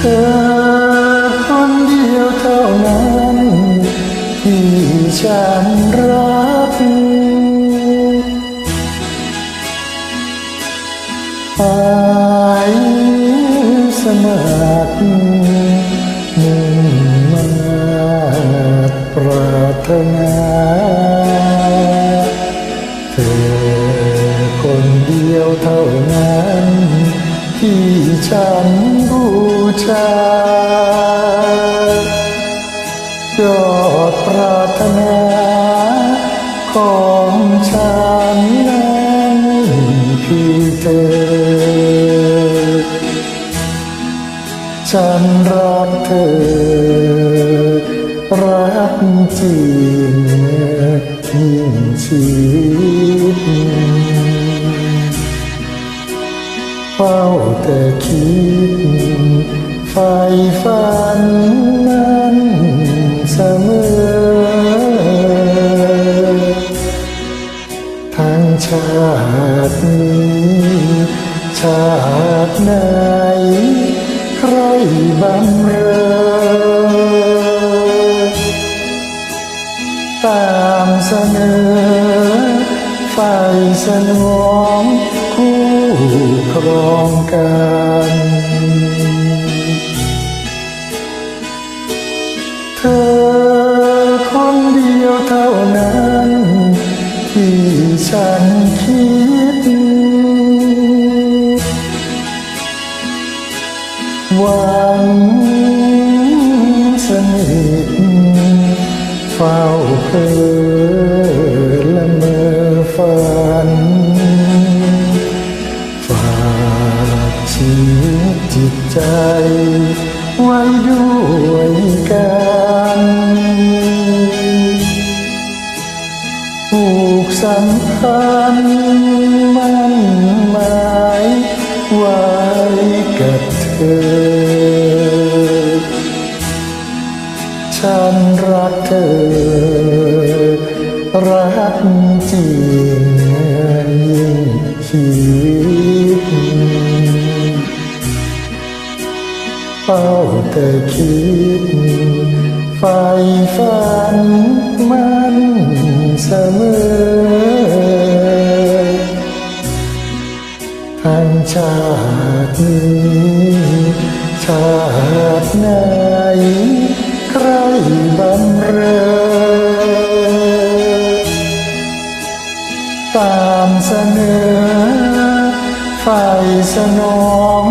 เธอคนเดียวเท่านั้นที่ฉันรักหายสมัครมุ่งมาตรปรารถนาเธอ ชายอดปรารถนาของฉันนั้นคือเธอ ฉันรักเธอ รักจริงยิ่งชีวิตเฝ้าแต่คิด ไฟฝันนั้นเสมอ ทั้งชาตินี้ชาติไหนใครบำเรอตามเสนอไฟสนองคู่ครองกัน เท่านั้น ที่ฉันคิด หวังสนิทเฝ้าเพ้อละเมอฝัน ฝากชีวิตจิตใจไว้ด้วย กสัมมั่นหมายไว้กับเธอ ฉันรักเธอ รักจริงยิ่งชีวิตเฝ้าแต่คิดไฟฝัน ทั้งชาตินี้ชาติไหนใครบำเรอตามเสนอไฟสนอง